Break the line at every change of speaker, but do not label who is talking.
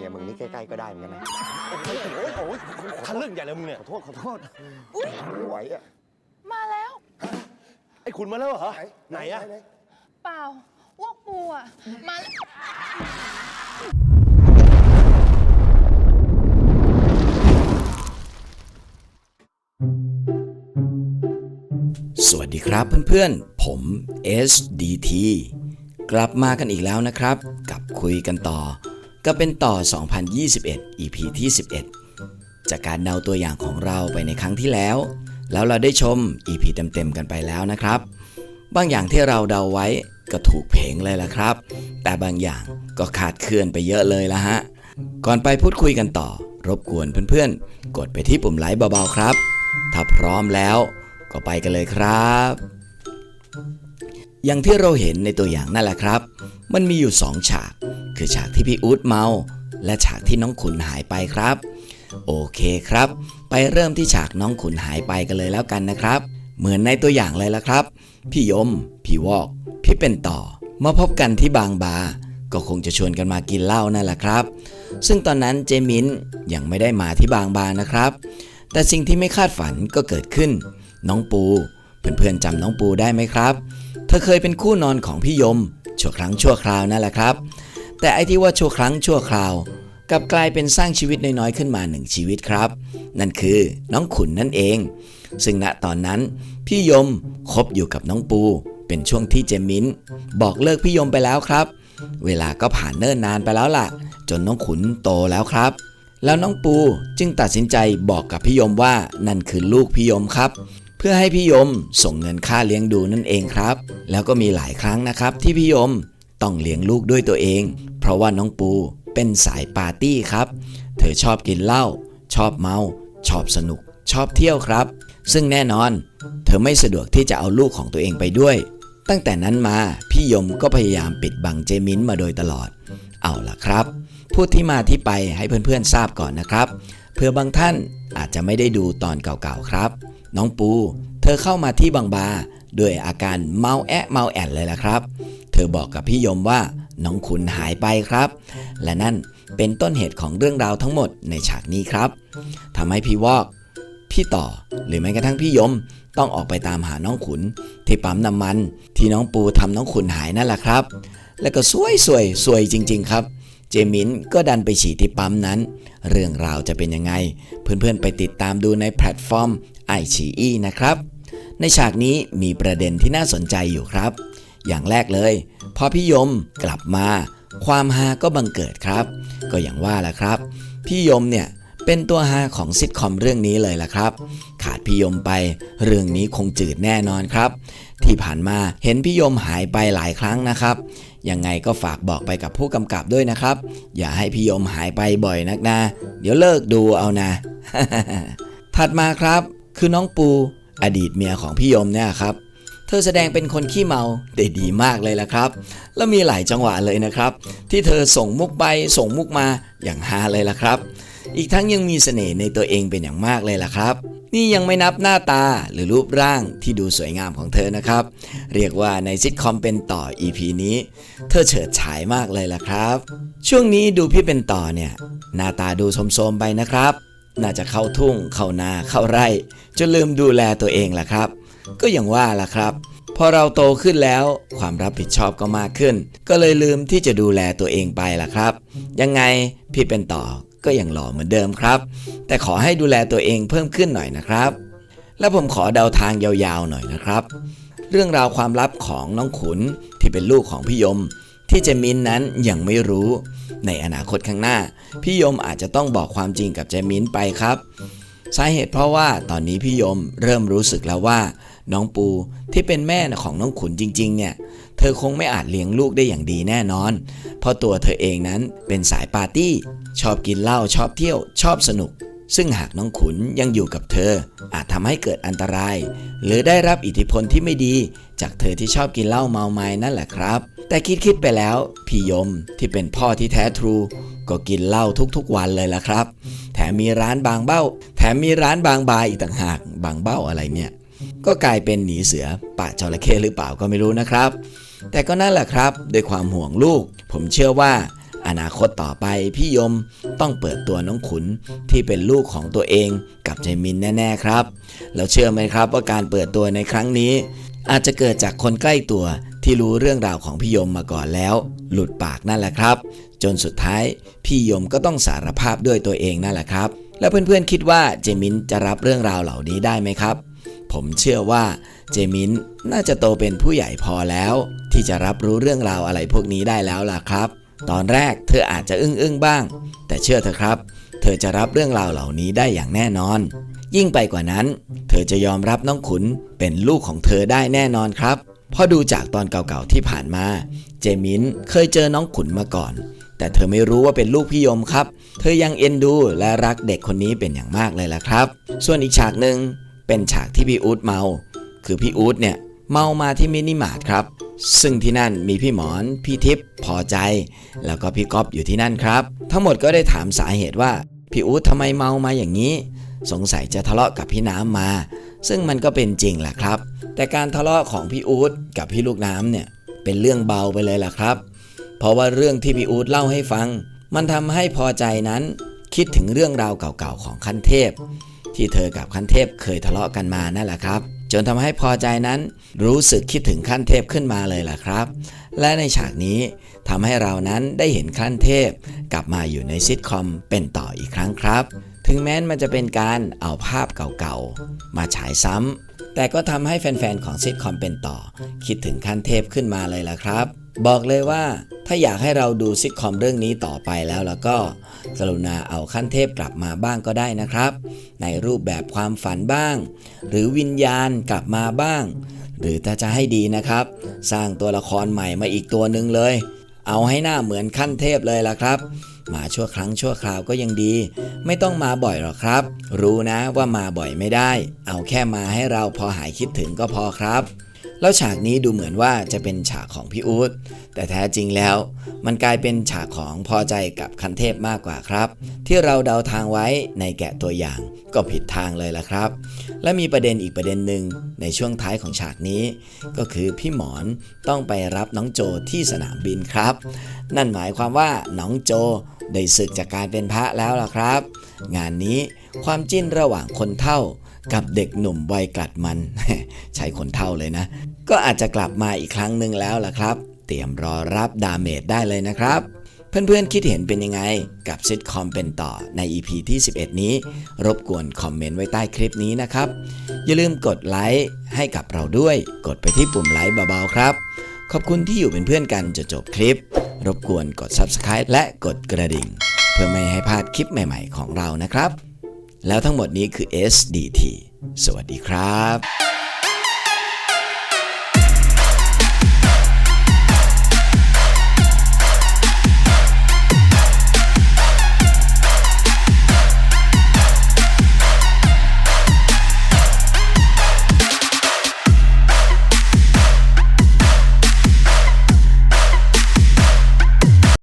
มียมึงนี่ใกล้ๆก็ได้เหมือนกันนะ
โอ้ยโอ้ยโอ้ยทะลึ่งใหญ่เลยมึงเนี่ย
ขอโทษขอโทษไม่ไหวอะ
มาแล้ว
ไอ้คุณมาแล้วเหรอไหนอะ
เปล่าอ้วกปูอะมาแล้ว
สวัสดีครับเพื่อนๆ ผม SDT กลับมากันอีกแล้วนะครับ กับคุยกันต่อ ก็เป็นต่อ 2021 EP ที่ 11 จากการเดาตัวอย่างของเราไปในครั้งที่แล้ว แล้วเราได้ชม EP เต็มๆกันไปแล้วนะครับ บางอย่างที่เราเดาไว้ก็ถูกเพงเลยละครับ แต่บางอย่างก็ขาดเคลื่อนไปเยอะเลยละฮะ ก่อนไปพูดคุยกันต่อ รบกวนเพื่อนๆ กดไปที่ปุ่มไลค์เบาๆครับ ถ้าพร้อมแล้วก็ไปกันเลยครับ อย่างที่เราเห็นในตัวอย่างนั่นแหละครับ มันมีอยู่สองฉาก คือฉากที่พี่อู๊ดเมา และฉากที่น้องขุนหายไปครับ โอเคครับ ไปเริ่มที่ฉากน้องขุนหายไปกันเลยแล้วกันนะครับ เหมือนในตัวอย่างเลยละครับ พี่ยม พี่วอก พี่เป็นต่อ มาพบกันที่บางบา ก็คงจะชวนกันมากินเหล้านั่นแหละครับ ซึ่งตอนนั้นเจมินยังไม่ได้มาที่บางบานะครับ แต่สิ่งที่ไม่คาดฝันก็เกิดขึ้น น้องปู เพื่อนๆจำน้องปูได้ไหมครับ เธอเคยเป็นคู่นอนของพี่ยม ชั่วครั้งชั่วคราวนั่นแหละครับ แต่ไอ้ที่ว่าชั่วครั้งชั่วคราวกับกลายเป็นสร้างชีวิตน้อยๆขึ้นมาหนึ่งชีวิตครับ นั่นคือน้องขุนนั่นเอง ซึ่งณตอนนั้นพี่ยมคบอยู่กับน้องปู เป็นช่วงที่เจมินบอกเลิกพี่ยมไปแล้วครับ เวลาก็ผ่านเนิ่นนานไปแล้วล่ะ จนน้องขุนโตแล้วครับ แล้วน้องปูจึงตัดสินใจบอกกับพี่ยมว่านั่นคือลูกพี่ยมครับ เพื่อให้พี่ยมส่งเงินค่าเลี้ยงดูนั่นเองครับ แล้วก็มีหลายครั้งนะครับที่พี่ยมต้องเลี้ยงลูกด้วยตัวเอง เพราะว่าน้องปูเป็นสายปาร์ตี้ครับ เธอชอบกินเหล้าชอบเมา ชอบสนุก ชอบเที่ยวครับ ซึ่งแน่นอน เธอไม่สะดวกที่จะเอาลูกของตัวเองไปด้วย ตั้งแต่นั้นมาพี่ยมก็พยายามปิดบังเจมินมาโดยตลอด เอาล่ะครับ พูดที่มาที่ไปให้เพื่อนๆทราบก่อนนะครับ เพื่อบางท่านอาจจะไม่ได้ดูตอนเก่าๆครับ น้องปู เธอเข้ามาที่บางบาด้วยอาการเมาแอะเมาแอนเลยล่ะครับ เธอบอกกับพี่ยมว่าน้องขุนหายไปครับ และนั่นเป็นต้นเหตุของเรื่องราวทั้งหมดในฉากนี้ครับทำให้พี่วอกพี่ต่อหรือแม้กระทั่งพี่ยมต้องออกไปตามหาน้องขุน ที่ปั๊มน้ำมัน ที่น้องปูทำน้องขุนหายนั่นแหละครับ แล้วก็สวยสวยสวยจริง ๆ ครับ เจมินก็ดันไปฉี่ที่ปั๊มนั้น เรื่องราวจะเป็นยังไง เพื่อนๆไปติดตามดูในแพลตฟอร์มไอชีอีนะครับ ในฉากนี้มีประเด็นที่น่าสนใจอยู่ครับ อย่างแรกเลย พอพี่ยมกลับมา ความฮาก็บังเกิดครับ ก็อย่างว่าแหละครับ พี่ยมเนี่ย เป็นตัวฮาของซิทคอมเรื่องนี้เลยล่ะครับ ขาดพี่ยมไปเรื่องนี้คงจืดแน่นอนครับ ที่ผ่านมาเห็นพี่ยมหายไปหลายครั้งนะครับ ยังไงก็ฝากบอกไปกับผู้กำกับด้วยนะครับ อย่าให้พี่ยมหายไปบ่อยนักนะ เดี๋ยวเลิกดูเอานะ ถัดมาครับ คือน้องปูอดีตเมียของพี่ยมเนี่ยครับเธอแสดงเป็นคนขี้เมาได้ดีมากเลยล่ะครับ แล้วมีหลายจังหวะเลยนะครับ ที่เธอส่งมุกไปส่งมุกมาอย่างฮาเลยล่ะครับ อีกทั้งยังมีเสน่ห์ในตัวเองเป็นอย่างมากเลยล่ะครับ นี่ยังไม่นับหน้าตาหรือรูปร่างที่ดูสวยงามของเธอนะครับ เรียกว่าในซิทคอมเป็นต่อ EP นี้ เธอเฉิดฉายมากเลยล่ะครับ ช่วงนี้ดูพี่เป็นต่อเนี่ย หน้าตาดูโสมๆไปนะครับ น่าจะเข้าทุ่งเข้านาเข้าไร่จนลืมดูแลตัวเองล่ะครับ ก็อย่างว่าล่ะครับพอเราโตขึ้นแล้วความรับผิดชอบก็มากขึ้น ก็เลยลืมที่จะดูแลตัวเองไปล่ะครับ ยังไงพี่เป็นต่อ ก็ยังหล่อเหมือนเดิมครับ แต่ขอให้ดูแลตัวเองเพิ่มขึ้นหน่อยนะครับ และผมขอเดาทางยาวๆหน่อยนะครับ เรื่องราวความลับของน้องขุนที่เป็นลูกของพี่ยม ที่เจมินนั้นยังไม่รู้ ในอนาคตข้างหน้า พี่ยมอาจจะต้องบอกความจริงกับเจมินไปครับ สาเหตุเพราะว่าตอนนี้พี่ยมเริ่มรู้สึกแล้วว่า น้องปูที่เป็นแม่ของน้องขุนจริง ๆ เนี่ย เธอคงไม่อาจเลี้ยงลูกได้อย่างดีแน่นอน เพราะตัวเธอเองนั้นเป็นสายปาร์ตี้ ชอบกินเหล้าชอบเที่ยว ชอบสนุก ซึ่งหากน้องขุนยังอยู่กับเธอ อาจทำให้เกิดอันตราย หรือได้รับอิทธิพลที่ไม่ดี จากเธอที่ชอบกินเหล้าเมาไม้นั่นแหละครับ แต่คิดคิดไปแล้ว พี่ยมที่เป็นพ่อที่แท้ทรู ก็กินเหล้าทุกๆวันเลยละครับ แถมมีร้านบางเบ้า แถมมีร้านบางบายอีกต่างหาก บางเบ้าอะไรเนี่ยก็กลายเป็นหนีเสือป่าจระเข้หรือเปล่าก็ไม่รู้นะครับ แต่ก็นั่นแหละครับด้วยความห่วงลูก ผมเชื่อว่าอนาคตต่อไปพี่ยมต้องเปิดตัวน้องขุนที่เป็นลูกของตัวเองกับเจมินแน่ ๆครับ แล้วเชื่อไหมครับว่าการเปิดตัวในครั้งนี้ อาจจะเกิดจากคนใกล้ตัวที่รู้เรื่องราวของพี่ยมมาก่อนแล้ว หลุดปากนั่นแหละครับ จนสุดท้ายพี่ยมก็ต้องสารภาพด้วยตัวเองนั่นแหละครับ แล้วเพื่อนๆคิดว่าเจมินจะรับเรื่องราวเหล่านี้ได้ไหมครับ ผมเชื่อว่าเจมินน่าจะโตเป็นผู้ใหญ่พอแล้ว ที่จะรับรู้เรื่องราวอะไรพวกนี้ได้แล้วล่ะครับ ตอนแรกเธออาจจะอึ้งอึ้งบ้าง แต่เชื่อเถอะครับ เธอจะรับเรื่องราวเหล่านี้ได้อย่างแน่นอน ยิ่งไปกว่านั้น เธอจะยอมรับน้องขุนเป็นลูกของเธอได้แน่นอนครับเพราะดูจากตอนเก่าๆที่ผ่านมา เจมินเคยเจอน้องขุนมาก่อน แต่เธอไม่รู้ว่าเป็นลูกพี่ยมครับ เธอยังเอ็นดูและรักเด็กคนนี้เป็นอย่างมากเลยล่ะครับ ส่วนอีกฉากหนึ่ง เป็นฉากที่พี่อู๊ดเมา คือพี่อู๊ดเนี่ยเมามาที่มินิมาร์ทครับ ซึ่งที่นั่นมีพี่หมอน พี่ทิพย์พอใจ แล้วก็พี่ก๊อฟอยู่ที่นั่นครับ ทั้งหมดก็ได้ถามสาเหตุว่า พี่อู๊ดทำไมเมามาอย่างนี้ สงสัยจะทะเลาะกับพี่น้ำมา ซึ่งมันก็เป็นจริงแหละครับ แต่การทะเลาะของพี่อู๊ดกับพี่ลูกน้ำเนี่ยเป็นเรื่องเบาไปเลยล่ะครับ เพราะว่าเรื่องที่พี่อู๊ดเล่าให้ฟัง มันทำให้พอใจนั้น คิดถึงเรื่องราวเก่าๆของขั้นเทพ ที่เธอกับขั้นเทพเคยทะเลาะกันมานั่นแหละครับ จนทำให้พอใจนั้นรู้สึกคิดถึงขั้นเทพขึ้นมาเลยล่ะครับ และในฉากนี้ทำให้เรานั้นได้เห็นขั้นเทพ กลับมาอยู่ในซิทคอมเป็นต่ออีกครั้งครับ ถึงแม้นมันจะเป็นการเอาภาพเก่าๆ มาฉายซ้ำแต่ก็ทำให้แฟนๆของซิทคอมเป็นต่อ คิดถึงขั้นเทพขึ้นมาเลยล่ะครับ บอกเลยว่า ถ้าอยากให้เราดูซิทคอมเรื่องนี้ต่อไปแล้วแล้วก็กรุณาเอาขั้นเทพกลับมาบ้างก็ได้นะครับ ในรูปแบบความฝันบ้าง หรือวิญญาณกลับมาบ้าง หรือถ้าจะให้ดีนะครับ สร้างตัวละครใหม่มาอีกตัวหนึ่งเลย เอาให้หน้าเหมือนขั้นเทพเลยล่ะครับมาชั่วครั้งชั่วคราวก็ยังดี ไม่ต้องมาบ่อยหรอกครับ รู้นะว่ามาบ่อยไม่ได้ เอาแค่มาให้เราพอหายคิดถึงก็พอครับ แล้วฉากนี้ดูเหมือนว่าจะเป็นฉากของพี่อู๊ดแต่แท้จริงแล้ว มันกลายเป็นฉากของพอใจกับคันเทพมากกว่าครับ ที่เราเดาทางไว้ในแกะตัวอย่างก็ผิดทางเลยละครับ และมีประเด็นอีกประเด็นหนึ่งในช่วงท้ายของฉากนี้ ก็คือพี่หมอนต้องไปรับน้องโจที่สนามบินครับ นั่นหมายความว่าน้องโจได้ศึกจากการเป็นพระแล้วล่ะครับ งานนี้ความจิ้นระหว่างคนเท่า กับเด็กหนุ่มวัยกลัดมัน ใช้คนเท่าเลยนะ ก็อาจจะกลับมาอีกครั้งหนึ่งแล้วล่ะครับ เตรียมรอรับดาเมจได้เลยนะครับ เพื่อนๆคิดเห็นเป็นยังไง กับซิทคอมเป็นต่อใน EP ที่ 11 นี้ รบกวนคอมเมนต์ไว้ใต้คลิปนี้นะครับ อย่าลืมกดไลค์ให้กับเราด้วย กดไปที่ปุ่มไลค์เบาๆครับ ขอบคุณที่อยู่เป็นเพื่อนกันจนจบคลิป รบกวนกด Subscribe และกดกระดิ่ง เพื่อไม่ให้พลาดคลิปใหม่ ๆ ของเรานะครับ แล้วทั้งหมดนี้คือ SDT สวัสดีครับ